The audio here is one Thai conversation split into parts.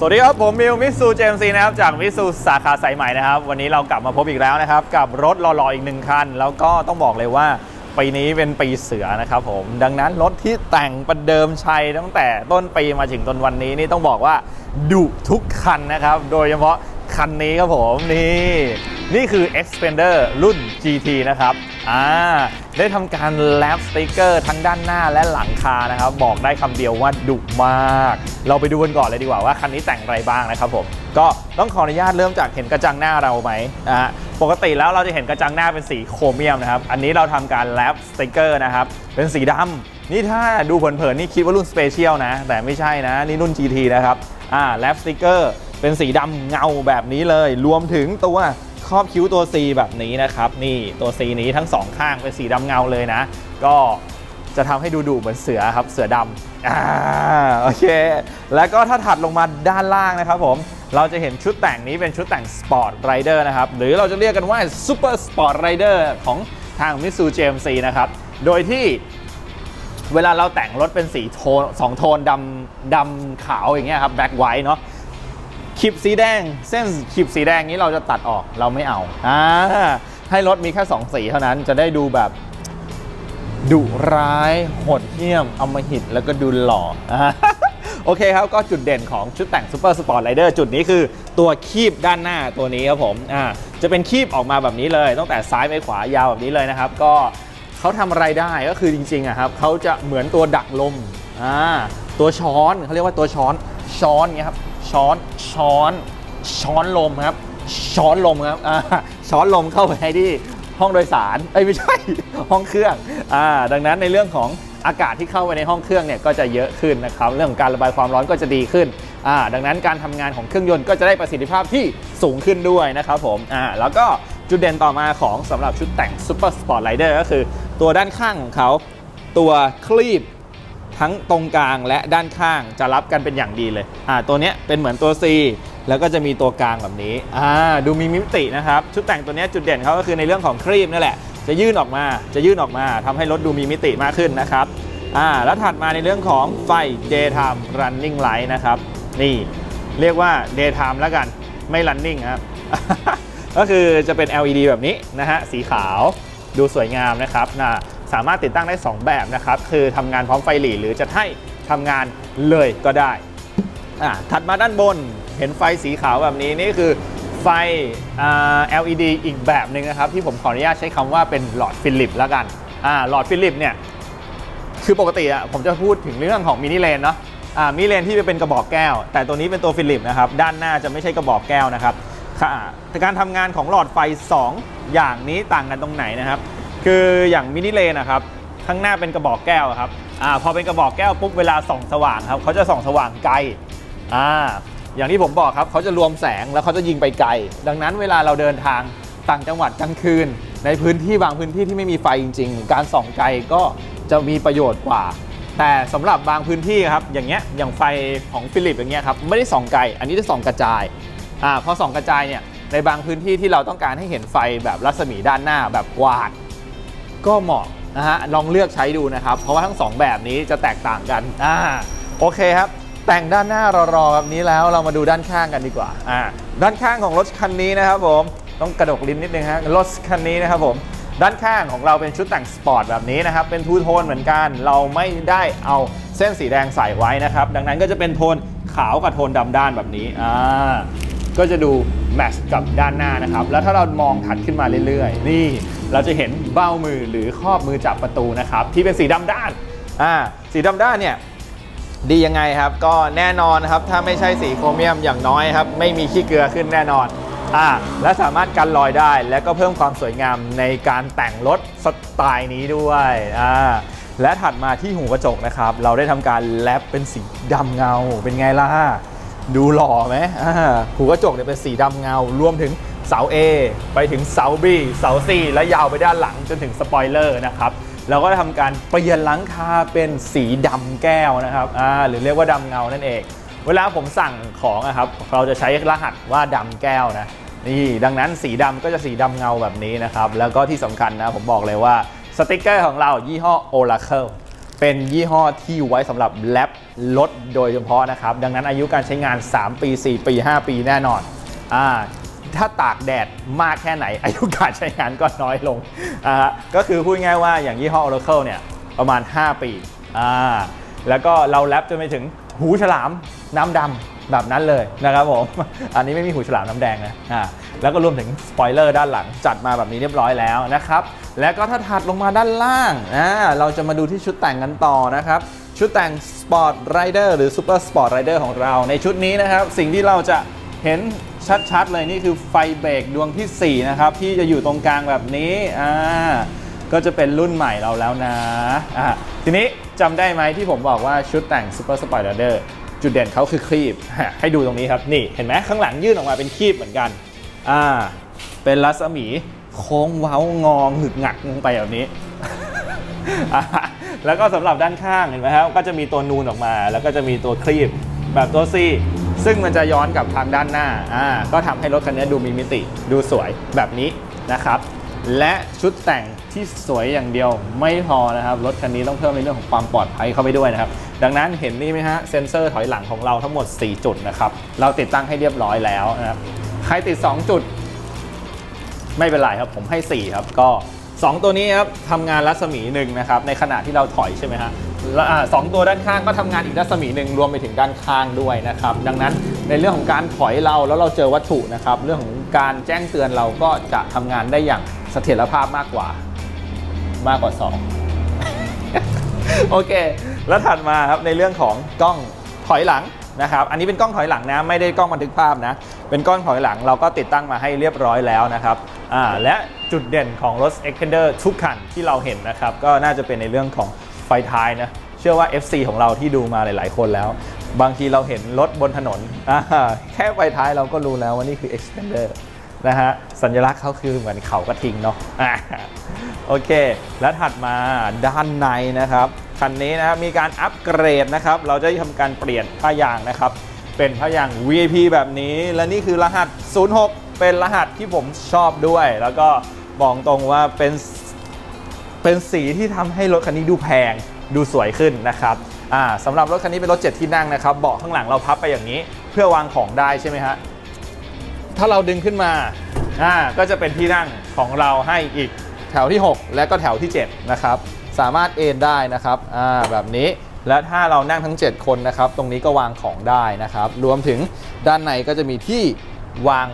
สวัสดีครับ ผมมิวมิสูเจมซีนะครับ จากมิสูสาขาสายใหม่นะครับ วันนี้เรากลับมาพบอีกแล้วนะครับ กับรถหล่อๆอีกหนึ่งคัน แล้วก็ต้องบอกเลยว่า ปีนี้เป็นปีเสือนะครับผม ดังนั้นรถที่แต่งประเดิมชัยตั้งแต่ต้นปีมาถึงตนวันนี้นี่ต้องบอกว่าดุทุกคันนะครับ โดยเฉพาะคันนี้ครับผมนี่ นี่คือ Expander รุ่น GT นะครับ อ่า ได้ทำการแลปสติกเกอร์ทั้งด้านหน้าและหลังคานะครับ บอกได้คำเดียวว่าดุมาก เราไปดูกันก่อนเลยดีกว่าว่าคันนี้แต่งอะไรบ้างนะครับผม ก็ต้องขออนุญาตเริ่มจากเห็นกระจังหน้าเราไหมนะฮะ ปกติแล้วเราจะเห็นกระจังหน้าเป็นสีโครเมียมนะครับ อันนี้เราทำการแลปสติกเกอร์นะครับ เป็นสีดำ นี่ถ้าดูเผินๆนี่คิดว่ารุ่นสเปเชียลนะ แต่ไม่ใช่นะ นี่รุ่น GT นะครับ อ่า แลปสติกเกอร์ เป็นสีดำเงาแบบนี้เลย รวมถึงตัว ครอบคิ้วตัว C แบบนี้นะครับ นี่ตัว C นี้ทั้งสองข้างเป็นสีดำเงาเลยนะ ก็จะทำให้ดูดุเหมือนเสือครับเสือดำอ่าโอเค แล้วก็ถ้าถัดลงมาด้านล่างนะครับผมเราจะเห็นชุดแต่งนี้เป็นชุดแต่งสปอร์ตไรเดอร์นะครับ หรือเราจะเรียกกันว่าซูเปอร์สปอร์ตไรเดอร์ของทางมิ t ซู GMC นะครับ โดยที่เวลาเราแต่งรถเป็นสีโทนสองโทนดำดำขาวอย่างเงี้ยครับแบล็คไวท์เนาะ ขีบสีแดง เส้นขีบสีแดงนี้เราจะตัดออกเราไม่เอาอ่าให้รถมีแค่ 2 สีเท่านั้นจะได้ดูแบบดุร้ายโหดเหี้ยมอำมหิตแล้วก็ดูหล่อโอเคครับ ก็จุดเด่นของชุดแต่ง Super Sport Rider จุดนี้คือตัวคีบด้านหน้าตัวนี้ครับผมอ่าจะเป็นคีบออกมาแบบนี้เลย ตั้งแต่ซ้ายไปขวายาวแบบนี้เลยนะครับ ก็เขาทำอะไรได้ก็คือจริงๆอะครับเขาจะเหมือนตัวดักลมอ่าตัวช้อนเขาเรียกว่าตัวช้อนช้อนเงี้ยครับ ช้อนช้อน ช้อนลมครับ ช้อนลมครับช้อนลมเข้าไปที่ห้องโดยสารเอ้ยไม่ใช่ห้องเครื่องอ่าดังนั้นในเรื่องของอากาศที่เข้าไปในห้องเครื่องเนี่ยก็จะเยอะขึ้นนะครับเรื่องของการระบายความร้อนก็จะดีขึ้นอ่าดังนั้นการทำงานของเครื่องยนต์ก็จะได้ประสิทธิภาพที่สูงขึ้นด้วยนะครับผมอ่าแล้วก็จุดเด่นต่อมาของสำหรับชุดแต่ง Super Sport Rider ก็คือ ตัวด้านข้างของเขา ตัวคลีบ ทั้งตรงกลางและด้านข้างจะรับกันเป็นอย่างดีเลยอ่าตัวเนี้ยเป็นเหมือนตัว C แล้วก็จะมีตัวกลางแบบนี้อ่าดูมีมิตินะครับ ชุดแต่งตัวเนี้ยจุดเด่นเขาก็คือในเรื่องของครีมนั่นแหละ จะยื่นออกมา จะยื่นออกมาทำให้รถดูมีมิติมากขึ้นนะครับอ่าแล้วถัดมาในเรื่องของไฟ daytime running light นะครับ นี่เรียกว่า daytime แล้วกัน ไม่ running ครับ ก็คือจะเป็น LED แบบนี้นะฮะ สีขาว ดูสวยงามนะครับนะ สามารถติดตั้งได้ 2 แบบนะครับ คือทำงานพร้อมไฟหลีหรือจะให้ทำงานเลยก็ได้อะถัดมาด้านบนเห็นไฟสีขาวแบบนี้นี่คือไฟอ LED อีกแบบหนึ่งนะครับ ที่ผมขออนุญาตใช้คำว่าเป็นหลอดฟิลิปแล้วกันอ่าหลอดฟิลิปเนี่ยคือปกติอะผมจะพูดถึงเรื่องของมินิเลนเนาะอ่ามินิเลนที่เป็นกระบอกแก้ว แต่ตัวนี้เป็นตัวฟิลิปนะครับด้านหน้าจะไม่ใช่กระบอกแก้วนะครับค่ะแต่การทำงานของหลอดไฟ 2 อย่างนี้ต่างกันตรงไหนนะครับ คืออย่างมินิเลนนะครับข้างหน้าเป็นกระบอกแก้วครับอ่าพอเป็นกระบอกแก้วปุ๊บเวลาส่องสว่างครับเขาจะส่องสว่างไกลอ่าอย่างที่ผมบอกครับเขาจะรวมแสงแล้วเขาจะยิงไปไกล ดังนั้นเวลาเราเดินทางต่างจังหวัดกลางคืน ในพื้นที่บางพื้นที่ที่ไม่มีไฟจริง ๆ การส่องไกลก็จะมีประโยชน์กว่า แต่สำหรับบางพื้นที่ครับอย่างเงี้ยอย่างไฟของฟิลิปอย่างเงี้ยครับไม่ได้ส่องไกลอันนี้จะส่องกระจายอ่าพอส่องกระจายเนี่ยในบางพื้นที่ที่เราต้องการให้เห็นไฟแบบรัศมีด้านหน้าแบบกวาด ก็เหมาะนะฮะลองเลือกใช้ดูนะครับ เพราะว่าทั้งสองแบบนี้จะแตกต่างกันอ่าโอเคครับ แต่งด้านหน้ารอๆแบบนี้แล้วเรามาดูด้านข้างกันดีกว่าอ่าด้านข้างของรถคันนี้นะครับผมต้องกระดกลิ้นนิดนึงฮะรถคันนี้นะครับผมด้านข้างของเราเป็นชุดแต่งสปอร์ตแบบนี้นะครับ เป็นทูโทนเหมือนกัน เราไม่ได้เอาเส้นสีแดงใส่ไว้นะครับ ดังนั้นก็จะเป็นโทนขาวกับโทนดำด้านแบบนี้อ่า ก็จะดูแมทช์กับด้านหน้านะครับ แล้วถ้าเรามองถัดขึ้นมาเรื่อยๆ นี่เราจะเห็นเบ้ามือหรือครอบมือจับประตูนะครับ ที่เป็นสีดำด้านอ่าสีดำด้านเนี่ยดียังไงครับ ก็แน่นอนครับ ถ้าไม่ใช่สีโครเมียมอย่างน้อยครับ ไม่มีขี้เกลือขึ้นแน่นอนอ่าและสามารถกันรอยได้และก็เพิ่มความสวยงามในการแต่งรถสไตล์นี้ด้วยอ่าและถัดมาที่หูกระจกนะครับ เราได้ทำการแลปเป็นสีดำเงาเป็นไงล่ะ ดูหล่อไหมหูกระจกเนี่ยเป็นสีดำเงา รวมถึงเสา A ไปถึงเสา B เสา C และยาวไปด้านหลังจนถึงสปอยเลอร์นะครับเราก็ทำการเปลี่ยนหลังคาเป็นสีดำแก้วนะครับหรือเรียกว่าดำเงานั่นเอง เวลาผมสั่งของอะครับเราจะใช้รหัสว่าดำแก้วนะนี่ดังนั้นสีดำก็จะสีดำเงาแบบนี้นะครับแล้วก็ที่สำคัญนะผมบอกเลยว่าสติกเกอร์ของเรายี่ห้อ Oracle เป็นยี่ห้อที่ไว้สำหรับแลบรถโดยเฉพาะนะครับ ดังนั้นอายุการใช้งาน 3 ปี 4 ปี 5 ปีแน่นอนอ่าถ้าตากแดดมากแค่ไหน อายุการใช้งานก็น้อยลงอ่าก็คือพูดง่ายว่าอย่างยี่ห้อ Oracle เนี่ยประมาณ 5 ปีอ่าแล้วก็เราแลบจนไปถึงหูฉลามน้ำดำแบบนั้นเลยนะครับผม อันนี้ไม่มีหูฉลามน้ำแดงนะอ่าแล้วก็รวมถึงสปอยเลอร์ด้านหลังจัดมาแบบนี้เรียบร้อยแล้วนะครับ แล้วก็ถ้าถัดลงมาด้านล่างอ่าเราจะมาดูที่ชุดแต่งกันต่อนะครับ ชุดแต่ง Sport Rider หรือ Super Sport Rider ของเรา ในชุดนี้นะครับ สิ่งที่เราจะเห็นชัดๆเลยนี่คือไฟเบรกดวงทีสี่ 4 นะครับ ที่จะอยู่ตรงกลางแบบนี้อ่าก็จะเป็นรุ่นใหม่เราแล้วนะอ่าทีนี้จำได้ไหมที่ผมบอกว่าชุดแต่ง Super Sport Rider จุดเด่นเขาคือครีบ ให้ดูตรงนี้ครับ นี่เห็นไหมข้างหลังยื่นออกมาเป็นครีบเหมือนกันอ่าเป็นรัศมี โค้งเว้างองหงึกหงักลงไปแบบนี้ แล้วก็สำหรับด้านข้างเห็นไหมครับก็จะมีตัวนูนออกมา แล้วก็จะมีตัวครีบแบบตัว C ซึ่งมันจะย้อนกับทางด้านหน้าอ่าก็ทำให้รถคันนี้ดูมีมิติดูสวยแบบนี้นะครับและชุดแต่งที่สวยอย่างเดียวไม่พอนะครับ รถคันนี้ต้องเพิ่มในเรื่องของความปลอดภัยเข้าไปด้วยนะครับ ดังนั้นเห็นนี่ไหมฮะเซ็นเซอร์ถอยหลังของเราทั้งหมด 4 จุดนะครับ เราติดตั้งให้เรียบร้อยแล้วนะครับ ใครติด 2 จุด ไม่เป็นไรครับผมให้ 4 ครับ ก็ 2 ตัวนี้ครับทำงานรัศมีหนึ่งนะครับในขณะที่เราถอยใช่ไหมฮะแล้วสองตัวด้านข้างก็ทำงานอีกรัศมีหนึ่งรวมไปถึงด้านข้างด้วยนะครับ ดังนั้นในเรื่องของการถอยเราแล้วเราเจอวัตถุนะครับ เรื่องของการแจ้งเตือนเราก็จะทำงานได้อย่างเสถียรภาพมากกว่า มากกว่า 2 โอเค แล้วถัดมาครับในเรื่องของกล้องถอยหลัง นะครับ อันนี้เป็นกล้องถอยหลังนะ ไม่ได้กล้องบันทึกภาพนะ เป็นกล้องถอยหลังเราก็ติดตั้งมาให้เรียบร้อยแล้วนะครับ อ่า และจุดเด่นของรถ Extender ทุกคันที่เราเห็นนะครับ ก็น่าจะเป็นในเรื่องของไฟท้ายนะ เชื่อว่า FC ของเราที่ดูมาหลาย ๆ คนแล้ว บางทีเราเห็นรถบนถนน แค่ไฟท้ายเราก็รู้แล้วว่านี่คือ Extender นะฮะ สัญลักษณ์เขาคือเหมือนเขากระทิงเนาะอ่าโอเค แล้วถัดมาด้านในนะครับ คันนี้นะครับมีการอัปเกรดนะครับ เราจะทำการเปลี่ยนผ้ายางนะครับ เป็นผ้ายาง VIP แบบนี้ และนี่คือรหัส 06 เป็นรหัสที่ผมชอบด้วย แล้วก็บอกตรงว่าเป็นเป็นสีที่ทำให้รถคันนี้ดูแพงดูสวยขึ้นนะครับอ่าสำหรับรถคันนี้เป็นรถ 7 ที่นั่งนะครับเบาะข้างหลังเราพับไปอย่างนี้ เพื่อวางของได้ใช่ไหมฮะถ้าเราดึงขึ้นมาอ่าก็จะเป็นที่นั่งของเราให้อีกแถวที่ 6 และก็แถวที่ 7 นะครับ สามารถเอนได้นะครับอ่าแบบนี้และถ้าเรานั่งทั้ง 7 คนนะครับ ตรงนี้ก็วางของได้นะครับ รวมถึงด้านในก็จะมีที่วาง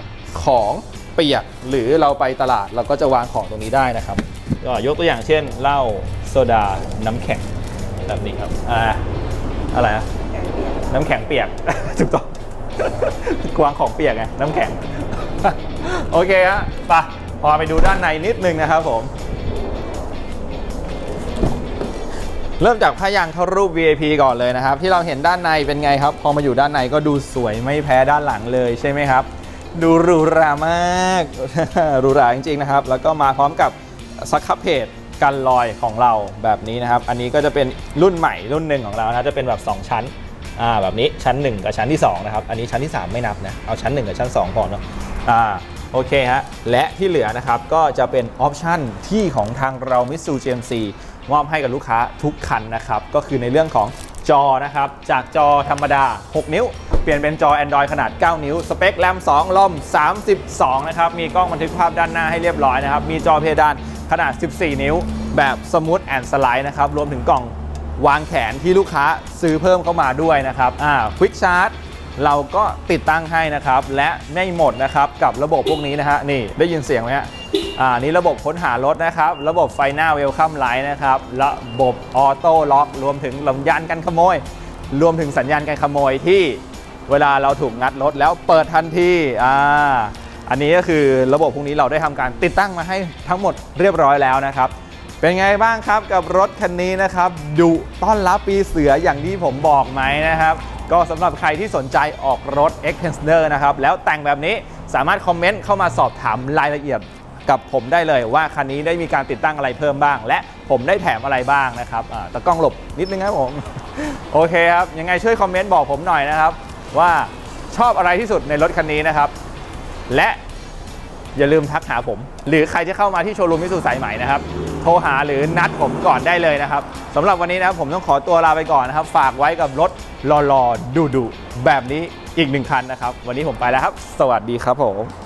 ของเปียก หรือเราไปตลาดเราก็จะวางของตรงนี้ได้นะครับก็ยกตัวอย่างเช่นเหล้าโซดา น้ำแข็งแบบนี้ครับอ่าอะไรนะน้ำแข็งเปียกถูกต้องกวางของเปียกไงน้ำแข็ง โอเคฮะไปพอไปดูด้านในนิดนึงนะครับผม เริ่มจากผ้ายางเข้ารูป VIP ก่อนเลยนะครับ ที่เราเห็นด้านในเป็นไงครับ พอมาอยู่ด้านในก็ดูสวยไม่แพ้ด้านหลังเลยใช่ไหมครับ ดูหรูหรามากหรูหราจริงๆนะครับ แล้วก็มาพร้อมกับสครับเพจกันรอยของเราแบบนี้นะครับ อันนี้ก็จะเป็นรุ่นใหม่รุ่นหนึ่งของเรานะจะเป็นแบบ 2 ชั้นอ่าแบบนี้ชั้น 1 กับชั้นที่2นะครับอันนี้ชั้นที่ 3 ไม่นับนะเอาชั้น 1 กับชั้น2ก่อนเนาะอ่าโอเคฮะและที่เหลือนะครับก็จะเป็นออปชั่นที่ของทางเรามิสู GMC ม มอบให้กับลูกค้าทุกคันนะครับ ก็คือในเรื่องของจอนะครับ จากจอธรรมดา 6 นิ้ว เปลี่ยนเป็นจอ Android ขนาด 9 นิ้ว สเปคแรม 2ลม32 นะครับ มีกล้องบันทึกภาพด้านหน้าให้เรียบร้อยนะครับ มีจอเพดานขนาด 14 นิ้ว แบบสมูทแอนด์สไลด์นะครับ รวมถึงกล่องวางแขนที่ลูกค้าซื้อเพิ่มเข้ามาด้วยนะครับ อ่าควิกชาร์จเราก็ติดตั้งให้นะครับ และไม่หมดนะครับกับระบบพวกนี้นะฮะ นี่ได้ยินเสียงไหมฮะ อ่านี่ระบบค้นหารถนะครับ ระบบไฟหน้าเวลคัมไลท์นะครับ ระบบออโต้ล็อก รวมถึงสัญญาณการขโมย รวมถึงสัญญาณการขโมยที่เวลาเราถูกงัดรถแล้วเปิดทันทีอ่าอันนี้ก็คือระบบพวกนี้เราได้ทำการติดตั้งมาให้ทั้งหมดเรียบร้อยแล้วนะครับ เป็นไงบ้างครับกับรถคันนี้นะครับดุต้อนรับปีเสืออย่างที่ผมบอกไหมนะครับ ก็สำหรับใครที่สนใจออกรถ x t e n d e r นะครับ แล้วแต่งแบบนี้สามารถคอมเมนต์เข้ามาสอบถามรายละเอียด กับผมได้เลยว่าคันนี้ได้มีการติดตั้งอะไรเพิ่มบ้าง และผมได้แถมอะไรบ้างนะครับอ่าตะกล้องหลบนิดนึงครับผม โอเคครับ ยังไงช่วยคอมเมนต์บอกผมหน่อยนะครับ ว่าชอบอะไรที่สุดในรถคันนี้นะครับ และอย่าลืมทักหาผม หรือใครจะเข้ามาที่โชว์รูมมิสูสายใหม่นะครับ โทรหาหรือนัดผมก่อนได้เลยนะครับสำหรับวันนี้นะครับผมต้องขอตัวลาไปก่อนนะครับ ฝากไว้กับรถรอๆดูๆแบบนี้อีกหนึ่งคันนะครับ วันนี้ผมไปแล้วครับ สวัสดีครับผม